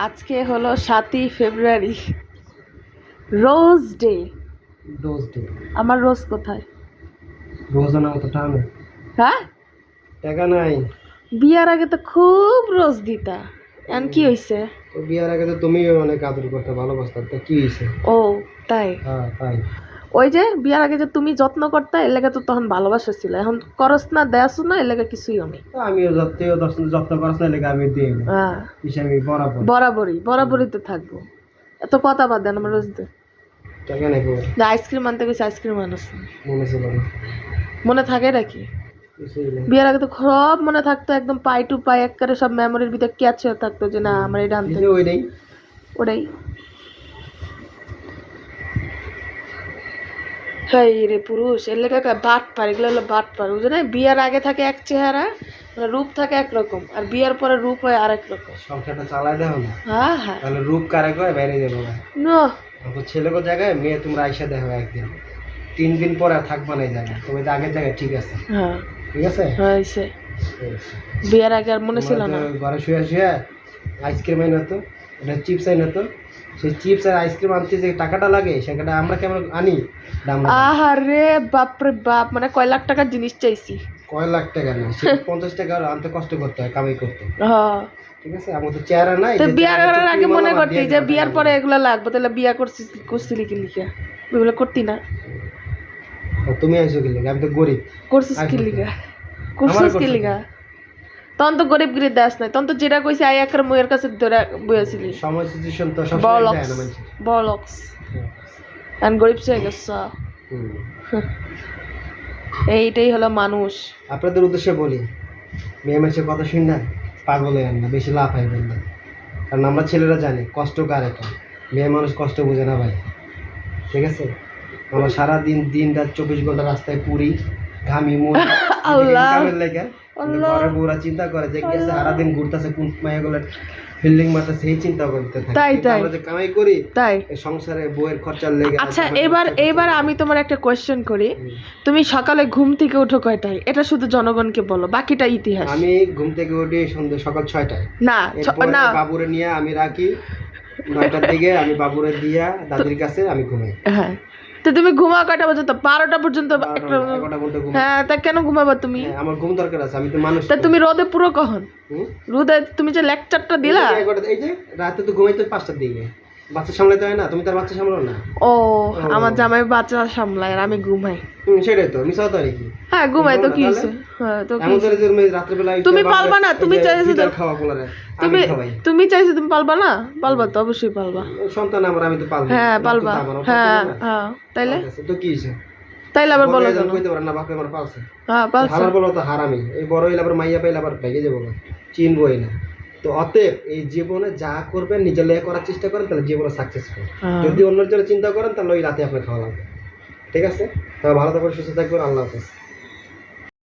আজকে হলো সাতই ফেব্রুয়ারি। Rose day. Rose day. আমার রোজ কোথায়? রোজ না অত টানে। হ্যাঁ? টাকা নাই। বিয়ার আগে তো খুব রোজ দিতা। এখন কি হইছে? তো বিয়ার আগে তো তুমি অনেক আদর করতে ভালোবাসতে তা কি হইছে? ও তাই? হ্যাঁ তাই। ওই যে বিয়ার আগে যে তুমি যত্ন করতে এর লেগে তো তখন ভালোবাসা ছিল। এখন করস না দেয়াস না এর লেগে কিছুই নেই আমিও যত্ন যত্ন করাস না লেগে আমি দিই হ্যাঁ। হিসাবে বরাবর বরাবরই। বরাবরই তো থাকব। এত কথা বাদ দেন আমার রোজ দে টাকা নাই খবর আইসক্রিম আনতে গেছি আইসক্রিম আনস। মনে ছিল মনে থাকে নাকি? বিয়ের আগে তো সব মনে থাকতো একদম পাই টু পাই একবারে সব মেমোরির ভিতরে ক্যাচ হয়ে থাকতো যে না আমার এটা আনতে ওইটাই। ওটাই। হাই রে পুরুষ এর লেগে একটা বাট পার এগুলো হলো বাট পার বুঝো না? বিয়ের আগে থাকে এক চেহারা মানে রূপ থাকে একরকম আর বিয়ার পরে রূপ হয় আরেক রকম। সংসারটা চালাই দেখো না হ্যাঁ হ্যাঁ। তাহলে রূপ কারে কয়? বাইরে যাব না। নো তো ছেলেকে জায়গায় মেয়ে তোমরা আইসা দেখো একদিন। তিন দিন পরে আর থাকবা না এই জায়গায়। তুমি তো আগের জায়গায় ঠিক আছে। হ্যাঁ। ঠিক আছে? হয়েছে। বিয়ার আগে আর মনে ছিল না। ঘরে শুয়ে শুয়ে আইসক্রিম আইন তো এটা চিপস আইন তো। সেই চিপস আর আইসক্রিম আনতে যে টাকাটা লাগে সেটা আমরা কেমন আনি? আহারে বাপরে বাপ মানে কয় লাখ টাকার জিনিস চাইছি। কয় লাখ টাকা না সে পঞ্চাশ টাকা আনতে কষ্ট করতে হয় কামাই করতে। হ্যাঁ ঠিক আছে আমার তো চেহারা নাই তো যে বিয়া চেহারা করার আগে মনে করতি যে বিয়ার পরে এগুলো লাগবে তাহলে বিয়া করছিস করছিলি কি লিখা? এগুলো করতি না। তুমি আইসো কি লাগে আমি তো গরিব। করছিস কি আইসো করছিস কি লিগা তখন তো গরিব গিরি দাস নাই। তখন তো যেটা কইছে আই একার মুয়ের কাছে ধরে বইয়াছিলি। সময় সিচুয়েশন তো সব বলক্স বলক্স। আর গরিব চেয়ে গেছ। এইটাই হলো মানুষ। আপনাদের উদ্দেশ্যে বলি মেয়ে মানুষের কথা শুন না পাগল হয়ে না বেশি লাভ হইবেন না কারণ আমরা ছেলেরা জানি কষ্ট কার এটা মেয়ে মানুষ কষ্ট বোঝে না ভাই। ঠিক আছে? আমরা সারা দিন দিন রাত চব্বিশ ঘণ্টা রাস্তায় পুরি ঘামি মরি আল্লাহ। ইনকামের লেগে কিন্তু ঘরের বউরা চিন্তা করে যে গেছে সারা ঘুরতেছে কোন মায়াগুলো ফিল্ডিং মারতে সেই চিন্তা করতে থাকে। তাই, তাই। আমরা যে কামাই করি তাই। সংসারে বউয়ের খরচার লেগে আচ্ছা এবার এবার আমি তোমার একটা কোয়েশ্চেন করি। তুমি সকালে ঘুম থেকে উঠো কয়টায়? এটা শুধু জনগণকে বলো বাকিটা ইতিহাস। আমি ঘুম থেকে উঠি সন্ধ্যে সকাল ছয়টায়। না। বাবুরে নিয়ে আমি রাখি। নয়টার দিকে আমি বাবুরে দিয়া দাদির কাছে আমি ঘুমাই। হ্যাঁ। তো তুমি ঘুমাও কটা পর্যন্ত? বারোটা পর্যন্ত হ্যাঁ তা কেন ঘুমাবা তুমি? হ্যাঁ, আমার ঘুম দরকার আছে আমি তো মানুষ তা তুমি রোদে পুরো কখন? রোদে তুমি যে লেকচারটা দিলা? এই যে এই যে রাতে তো ঘুমাইতে পাঁচটার দিকে বাচ্চা সামলাতে হয় না? তুমি তার বাচ্চা সামলাও না? ও আমার জামাই বাচ্চা সামলায় আর আমি ঘুমাই। সেটাই তো। মিশাও তো আর কি। হ্যাঁ ঘুমাই তো কি? হয়েছে? হ্যাঁ তো কি তুমি রাত্রেবেলা এই তুমি যে পারবা না, তুমি চাইছো তো- খাওয়া পোলারে তুমি তুমি চাইছো তুমি পালবা না? পালবা তো অবশ্যই পালবা। সন্তান আমার আমি তো পালবো হ্যাঁ পালবা। হ্যাঁ হ্যাঁ তাইলে? তো কি হয়েছে? তাইলে আবার বলো বলে কেন? কইতে পারেন না বাপে আমার পালছে। হ্যাঁ পালছো। হারার বলো তো হারামি এই বড় হইলে আবার মাইয়া পাইলে আবার ভেঙে যাব চিনবই না। তো অতএব এই জীবনে যা করবেন নিজের লেগে করার চেষ্টা করেন তাহলে জীবনে সাকসেসফুল হ্যাঁ। যদি অন্যের জন্য চিন্তা করেন তাহলে ওই রাতে আপনার খাওয়া লাগবে ঠিক আছে? তাহলে ভালো থাকবেন সুস্থ থাকবেন আল্লাহ হাফেজ।